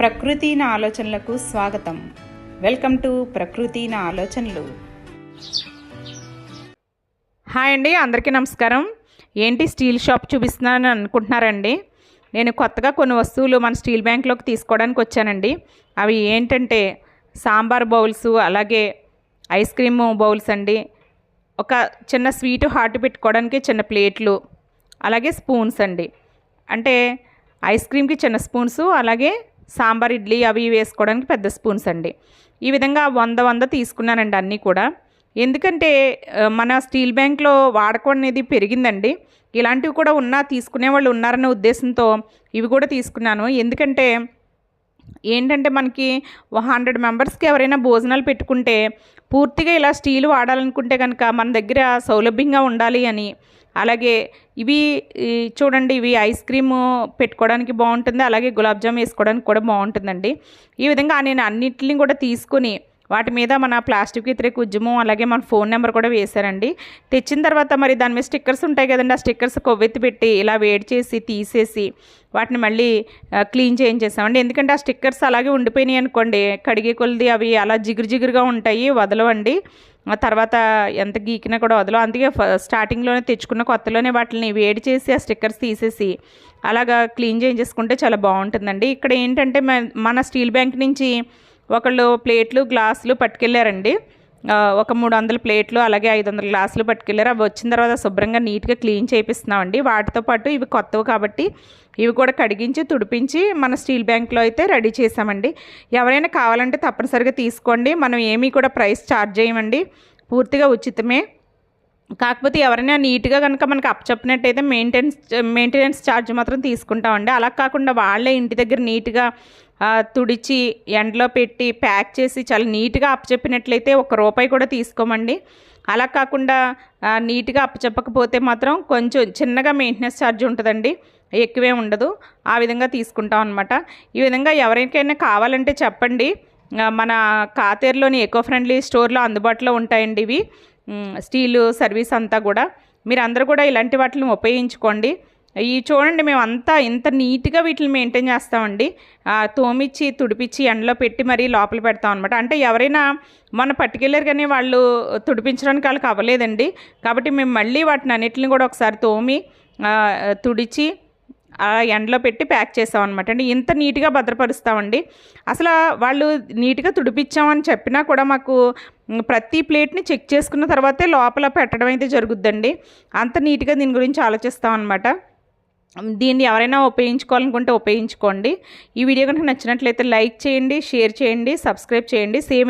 ప్రకృతి నా ఆలోచనలకు స్వాగతం. వెల్కమ్ టు ప్రకృతి నా ఆలోచనలు. హాయ్ అండి అందరికీ నమస్కారం. ఏంటి స్టీల్ షాప్ చూపిస్తున్నానని అనుకుంటున్నారండి? నేను కొత్తగా కొన్ని వస్తువులు మన స్టీల్ బ్యాంక్లోకి తీసుకోవడానికి వచ్చానండి. అవి ఏంటంటే సాంబార్ బౌల్స్ అలాగే ఐస్ క్రీమ్ బౌల్స్ అండి. ఒక చిన్న స్వీట్ హాట్ పెట్టుకోవడానికి చిన్న ప్లేట్లు అలాగే స్పూన్స్ అండి. అంటే ఐస్ క్రీమ్కి చిన్న స్పూన్స్ అలాగే సాంబార్ ఇడ్లీ అవి వేసుకోవడానికి పెద్ద స్పూన్స్ అండి. ఈ విధంగా వంద వంద తీసుకున్నానండి అన్నీ కూడా. ఎందుకంటే మన స్టీల్ బ్యాంక్లో వాడకం అనేది పెరిగిందండి. ఇలాంటివి కూడా ఉన్నా తీసుకునే వాళ్ళు ఉన్నారనే ఉద్దేశంతో ఇవి కూడా తీసుకున్నాను. ఎందుకంటే ఏంటంటే మనకి హండ్రెడ్ మెంబర్స్కి ఎవరైనా భోజనాలు పెట్టుకుంటే పూర్తిగా ఇలా స్టీల్ వాడాలనుకుంటే కనుక మన దగ్గర సౌలభ్యంగా ఉండాలి అని అలాగే ఇవి చూడండి ఇవి ఐస్ క్రీమ్ పెట్టుకోవడానికి బాగుంటుంది. అలాగే గులాబ్ జామ్ వేసుకోవడానికి కూడా బాగుంటుందండి. ఈ విధంగా నేను అన్నిటిని కూడా తీసుకుని వాటి మీద మన ప్లాస్టిక్ వ్యతిరేక ఉద్యమం అలాగే మన ఫోన్ నెంబర్ కూడా వేశారండి. తెచ్చిన తర్వాత మరి దాని మీద స్టిక్కర్స్ ఉంటాయి కదండి ఆ స్టిక్కర్స్ కొవ్వెత్తి పెట్టి ఇలా వేడి చేసి తీసేసి వాటిని మళ్ళీ క్లీన్ చేయించేసామండి. ఎందుకంటే ఆ స్టిక్కర్స్ అలాగే ఉండిపోయినాయి అనుకోండి కడిగే కొలిది అవి అలా జిగురు జిగురుగా ఉంటాయి వదలవండి. తర్వాత ఎంత గీకినా కూడా వదలో అందుకే స్టార్టింగ్లోనే తెచ్చుకున్న కొత్తలోనే వాటిని వేడి చేసి ఆ స్టిక్కర్స్ తీసేసి అలాగా క్లీన్ చేయించేసుకుంటే చాలా బాగుంటుందండి. ఇక్కడ ఏంటంటే మన- మన స్టీల్ బ్యాంక్ నుంచి ఒకళ్ళు ప్లేట్లు గ్లాసులు పట్టుకెళ్ళారండి. ఒక మూడు వందల ప్లేట్లు అలాగే ఐదు వందల గ్లాసులు పట్టుకెళ్ళారు. అవి వచ్చిన తర్వాత శుభ్రంగా నీట్గా క్లీన్ చేపిస్తున్నామండి. వాటితో పాటు ఇవి కొత్తవి కాబట్టి ఇవి కూడా కడిగించి తుడిపించి మన స్టీల్ బ్యాంక్లో అయితే రెడీ చేసామండి ఎవరైనా కావాలంటే తప్పనిసరిగా తీసుకోండి. మనం ఏమీ కూడా ప్రైస్ ఛార్జ్ చేయమండి. పూర్తిగా ఉచితమే. కాకపోతే ఎవరైనా నీట్గా కనుక మనకి అప్పచెప్పినట్టయితే మెయింటెనెన్స్ మెయింటెనెన్స్ ఛార్జ్ మాత్రం తీసుకుంటామండి. అలా కాకుండా వాళ్ళే ఇంటి దగ్గర నీట్గా తుడిచి ఎండలో పెట్టి ప్యాక్ చేసి చాలా నీట్గా అప్పచెప్పినట్లయితే ఒక రూపాయి కూడా తీసుకోమండి. అలా కాకుండా నీట్గా అప్పచెప్పకపోతే మాత్రం కొంచెం చిన్నగా మెయింటెనెన్స్ ఛార్జ్ ఉంటుందండి. ఎక్కువే ఉండదు. ఆ విధంగా తీసుకుంటాం అనమాట ఈ విధంగా ఎవరికైనా కావాలంటే చెప్పండి. మన కాతేరులోని ఎకో ఫ్రెండ్లీ స్టోర్లో అందుబాటులో ఉంటాయండి ఇవి. స్టీలు సర్వీస్ అంతా కూడా. మీరు అందరూ కూడా ఇలాంటి వాటిని ఉపయోగించుకోండి. ఈ చూడండి మేము అంతా ఇంత నీట్గా వీటిని మెయింటైన్ చేస్తామండి. తోమిచ్చి తుడిపించి ఎండలో పెట్టి మరీ లోపల పెడతాం అనమాట అంటే ఎవరైనా మన పట్టుకెళ్ళారు కానీ వాళ్ళు తుడిపించడానికి వాళ్ళకి అవ్వలేదండి. కాబట్టి మేము మళ్ళీ వాటిని అన్నిటిని కూడా ఒకసారి తోమి తుడిచి ఆ ఎండలో పెట్టి ప్యాక్ చేసాం అనమాట అంటే ఇంత నీట్గా భద్రపరుస్తామండి. అసలు వాళ్ళు నీట్గా తుడిపించామని చెప్పినా కూడా మాకు ప్రతి ప్లేట్ని చెక్ చేసుకున్న తర్వాతే లోపల పెట్టడం అయితే జరుగుద్దండి. అంత నీట్గా దీని గురించి ఆలోచిస్తాం అనమాట దీన్ని ఎవరైనా ఉపయోగించుకోవాలనుకుంటే ఉపయోగించుకోండి. ఈ వీడియో కనుక నచ్చినట్లయితే లైక్ చేయండి షేర్ చేయండి సబ్స్క్రైబ్ చేయండి. సేమ్